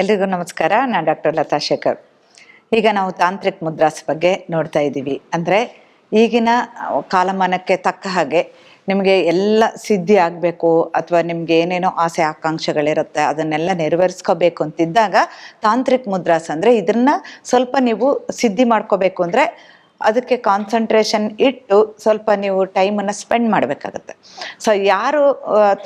ಎಲ್ರಿಗೂ ನಮಸ್ಕಾರ. ನಾನು ಡಾಕ್ಟರ್ ಲತಾ ಶೇಖರ್. ಈಗ ನಾವು ತಾಂತ್ರಿಕ ಮುದ್ರಾಸ್ ಬಗ್ಗೆ ನೋಡ್ತಾ ಇದ್ದೀವಿ. ಅಂದರೆ ಈಗಿನ ಕಾಲಮಾನಕ್ಕೆ ತಕ್ಕ ಹಾಗೆ ನಿಮಗೆ ಎಲ್ಲ ಸಿದ್ಧಿ ಆಗಬೇಕು, ಅಥವಾ ನಿಮ್ಗೆ ಏನೇನೋ ಆಸೆ ಆಕಾಂಕ್ಷೆಗಳಿರುತ್ತೆ, ಅದನ್ನೆಲ್ಲ ನೆರವೇರಿಸ್ಕೋಬೇಕು ಅಂತಿದ್ದಾಗ ತಾಂತ್ರಿಕ ಮುದ್ರಾಸ್ ಅಂದರೆ ಇದನ್ನು ಸ್ವಲ್ಪ ನೀವು ಸಿದ್ಧಿ ಮಾಡ್ಕೋಬೇಕು ಅಂದರೆ ಅದಕ್ಕೆ ಕಾನ್ಸಂಟ್ರೇಷನ್ ಇಟ್ಟು ಸ್ವಲ್ಪ ನೀವು ಟೈಮನ್ನು ಸ್ಪೆಂಡ್ ಮಾಡಬೇಕಾಗತ್ತೆ. ಸೊ ಯಾರು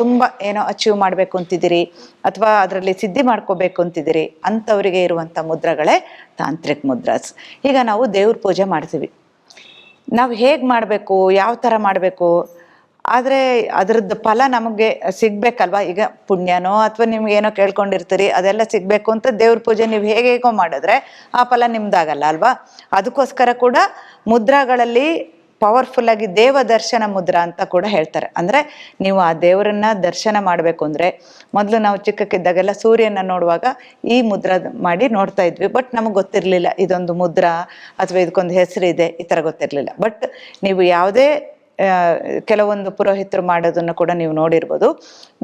ತುಂಬ ಏನೋ ಅಚೀವ್ ಮಾಡಬೇಕು ಅಂತಿದ್ದೀರಿ, ಅಥವಾ ಅದರಲ್ಲಿ ಸಿದ್ಧಿ ಮಾಡ್ಕೋಬೇಕು ಅಂತಿದ್ದೀರಿ, ಅಂಥವರಿಗೆ ಇರುವಂಥ ಮುದ್ರಗಳೇ ತಾಂತ್ರಿಕ ಮುದ್ರಾಸ್ ಈಗ ನಾವು ದೇವ್ರ ಪೂಜೆ ಮಾಡ್ತೀವಿ. ನಾವು ಹೇಗೆ ಮಾಡಬೇಕು, ಯಾವ ಥರ ಮಾಡಬೇಕು ಆದರೆ ಅದರದ್ದು ಫಲ ನಮಗೆ ಸಿಗ್ಬೇಕಲ್ವಾ? ಈಗ ಪುಣ್ಯನೋ ಅಥವಾ ನಿಮ್ಗೆ ಏನೋ ಕೇಳ್ಕೊಂಡಿರ್ತೀರಿ, ಅದೆಲ್ಲ ಸಿಗಬೇಕು ಅಂತ ದೇವ್ರ ಪೂಜೆ ನೀವು ಹೇಗೆ ಹೇಗೋ ಮಾಡಿದ್ರೆ ಆ ಫಲ ನಿಮ್ದಾಗಲ್ಲ ಅಲ್ವಾ? ಅದಕ್ಕೋಸ್ಕರ ಕೂಡ ಮುದ್ರಾಗಳಲ್ಲಿ ಪವರ್ಫುಲ್ ಆಗಿ ದೇವ ದರ್ಶನ ಮುದ್ರಾ ಅಂತ ಕೂಡ ಹೇಳ್ತಾರೆ. ಅಂದರೆ ನೀವು ಆ ದೇವರನ್ನ ದರ್ಶನ ಮಾಡಬೇಕು ಅಂದರೆ ಮೊದಲು ನಾವು ಚಿಕ್ಕಕ್ಕಿದ್ದಾಗೆಲ್ಲ ಸೂರ್ಯನ ನೋಡುವಾಗ ಈ ಮುದ್ರಾ ಮಾಡಿ ನೋಡ್ತಾ ಇದ್ವಿ. ಬಟ್ ನಮಗೆ ಗೊತ್ತಿರಲಿಲ್ಲ, ಇದೊಂದು ಮುದ್ರಾ ಅಥವಾ ಇದಕ್ಕೊಂದು ಹೆಸರಿದೆ, ಈ ಥರ ಗೊತ್ತಿರಲಿಲ್ಲ. ಬಟ್ ನೀವು ಯಾವುದೇ ಕೆಲವೊಂದು ಪುರೋಹಿತರು ಮಾಡೋದನ್ನು ಕೂಡ ನೀವು ನೋಡಿರ್ಬೋದು.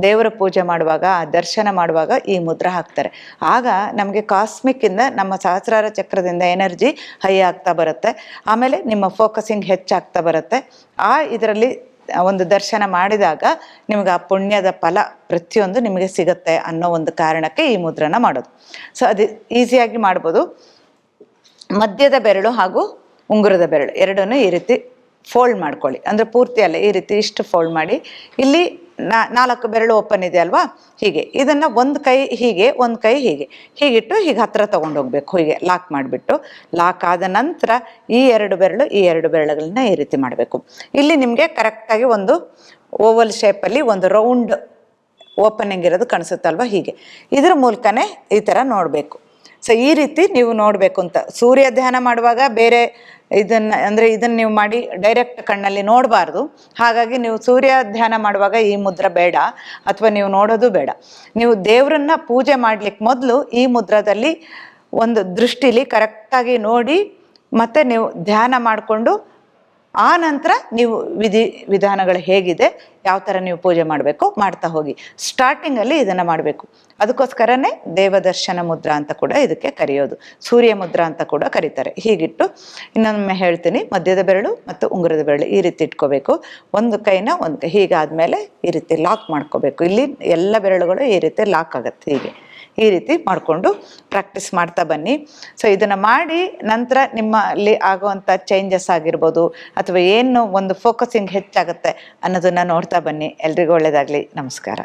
ದೇವರ ಪೂಜೆ ಮಾಡುವಾಗ ಆ ದರ್ಶನ ಮಾಡುವಾಗ ಈ ಮುದ್ರ ಹಾಕ್ತಾರೆ. ಆಗ ನಮಗೆ ಕಾಸ್ಮಿಕ್ಕಿಂದ ನಮ್ಮ ಸಹಸ್ರಾರ ಚಕ್ರದಿಂದ ಎನರ್ಜಿ ಹೈ ಆಗ್ತಾ ಬರುತ್ತೆ. ಆಮೇಲೆ ನಿಮ್ಮ ಫೋಕಸಿಂಗ್ ಹೆಚ್ಚಾಗ್ತಾ ಬರುತ್ತೆ. ಆ ಇದರಲ್ಲಿ ಒಂದು ದರ್ಶನ ಮಾಡಿದಾಗ ನಿಮಗೆ ಆ ಪುಣ್ಯದ ಫಲ ಪ್ರತಿಯೊಂದು ನಿಮಗೆ ಸಿಗುತ್ತೆ ಅನ್ನೋ ಒಂದು ಕಾರಣಕ್ಕೆ ಈ ಮುದ್ರಣ ಮಾಡೋದು. ಸೊ ಅದು ಈಸಿಯಾಗಿ ಮಾಡ್ಬೋದು. ಮಧ್ಯದ ಬೆರಳು ಹಾಗೂ ಉಂಗುರದ ಬೆರಳು ಎರಡನ್ನೂ ಈ ರೀತಿ ಫೋಲ್ಡ್ ಮಾಡ್ಕೊಳ್ಳಿ. ಅಂದರೆ ಪೂರ್ತಿ ಅಲ್ಲ, ಈ ರೀತಿ ಇಷ್ಟು ಫೋಲ್ಡ್ ಮಾಡಿ. ಇಲ್ಲಿ ನಾಲ್ಕು ಬೆರಳು ಓಪನ್ ಇದೆ ಅಲ್ವಾ? ಹೀಗೆ. ಇದನ್ನು ಒಂದು ಕೈ ಹೀಗೆ, ಒಂದು ಕೈ ಹೀಗೆ. ಹೀಗಿಟ್ಟು ಹೀಗೆ ಹತ್ತಿರ ತೊಗೊಂಡೋಗ್ಬೇಕು ಹೀಗೆ ಲಾಕ್ ಮಾಡಿಬಿಟ್ಟು. ಲಾಕ್ ಆದ ನಂತರ ಈ ಎರಡು ಬೆರಳು, ಈ ಎರಡು ಬೆರಳುಗಳನ್ನ ಈ ರೀತಿ ಮಾಡಬೇಕು. ಇಲ್ಲಿ ನಿಮಗೆ ಕರೆಕ್ಟಾಗಿ ಒಂದು ಓವಲ್ ಶೇಪಲ್ಲಿ ಒಂದು ರೌಂಡ್ ಓಪನಿಂಗ್ ಇರೋದು ಕಾಣಿಸುತ್ತಲ್ವ? ಹೀಗೆ. ಇದ್ರ ಮೂಲಕನೇ ಈ ಥರ ನೋಡಬೇಕು. ಸೊ ಈ ರೀತಿ ನೀವು ನೋಡಬೇಕು ಅಂತ. ಸೂರ್ಯ ಧ್ಯಾನ ಮಾಡುವಾಗ ಬೇರೆ ಇದನ್ನ ಅಂದರೆ ಇದನ್ನ ನೀವು ಮಾಡಿ ಡೈರೆಕ್ಟ್ ಕಣ್ಣಲ್ಲಿ ನೋಡಬಾರ್ದು. ಹಾಗಾಗಿ ನೀವು ಸೂರ್ಯ ಧ್ಯಾನ ಮಾಡುವಾಗ ಈ ಮುದ್ರ ಬೇಡ, ಅಥವಾ ನೀವು ನೋಡೋದು ಬೇಡ. ನೀವು ದೇವರನ್ನ ಪೂಜೆ ಮಾಡ್ಲಿಕ್ಕೆ ಮೊದಲು ಈ ಮುದ್ರದಲ್ಲಿ ಒಂದು ದೃಷ್ಟಿಲಿ ಕರೆಕ್ಟಾಗಿ ನೋಡಿ ಮತ್ತೆ ನೀವು ಧ್ಯಾನ ಮಾಡಿಕೊಂಡು ಆ ನಂತರ ನೀವು ವಿಧಿ, ವಿಧಾನಗಳು ಹೇಗಿದೆ, ಯಾವ ಥರ ನೀವು ಪೂಜೆ ಮಾಡಬೇಕು ಮಾಡ್ತಾ ಹೋಗಿ. ಸ್ಟಾರ್ಟಿಂಗಲ್ಲಿ ಇದನ್ನು ಮಾಡಬೇಕು. ಅದಕ್ಕೋಸ್ಕರನೇ ದೇವದರ್ಶನ ಮುದ್ರಾ ಅಂತ ಕೂಡ ಇದಕ್ಕೆ ಕರೆಯೋದು. ಸೂರ್ಯ ಮುದ್ರಾ ಅಂತ ಕೂಡ ಕರೀತಾರೆ. ಹೀಗಿಟ್ಟು ಇನ್ನೊಮ್ಮೆ ಹೇಳ್ತೀನಿ. ಮಧ್ಯದ ಬೆರಳು ಮತ್ತು ಉಂಗುರದ ಬೆರಳು ಈ ರೀತಿ ಇಟ್ಕೋಬೇಕು. ಒಂದು ಕೈನ ಒಂದು ಕೈ ಹೀಗಾದ್ಮೇಲೆ ಈ ರೀತಿ ಲಾಕ್ ಮಾಡ್ಕೋಬೇಕು. ಇಲ್ಲಿ ಎಲ್ಲ ಬೆರಳುಗಳು ಈ ರೀತಿ ಲಾಕ್ ಆಗುತ್ತೆ ಹೀಗೆ. ಈ ರೀತಿ ಮಾಡಿಕೊಂಡು ಪ್ರಾಕ್ಟೀಸ್ ಮಾಡ್ತಾ ಬನ್ನಿ. ಸೊ ಇದನ್ನು ಮಾಡಿ ನಂತರ ನಿಮ್ಮಲ್ಲಿ ಆಗುವಂಥ ಚೇಂಜಸ್ ಆಗಿರ್ಬೋದು ಅಥವಾ ಏನು ಒಂದು ಫೋಕಸಿಂಗ್ ಹೆಚ್ಚಾಗುತ್ತೆ ಅನ್ನೋದನ್ನು ನೋಡ್ತಾ ಬನ್ನಿ. ಎಲ್ರಿಗೂ ಒಳ್ಳೆಯದಾಗಲಿ ನಮಸ್ಕಾರ.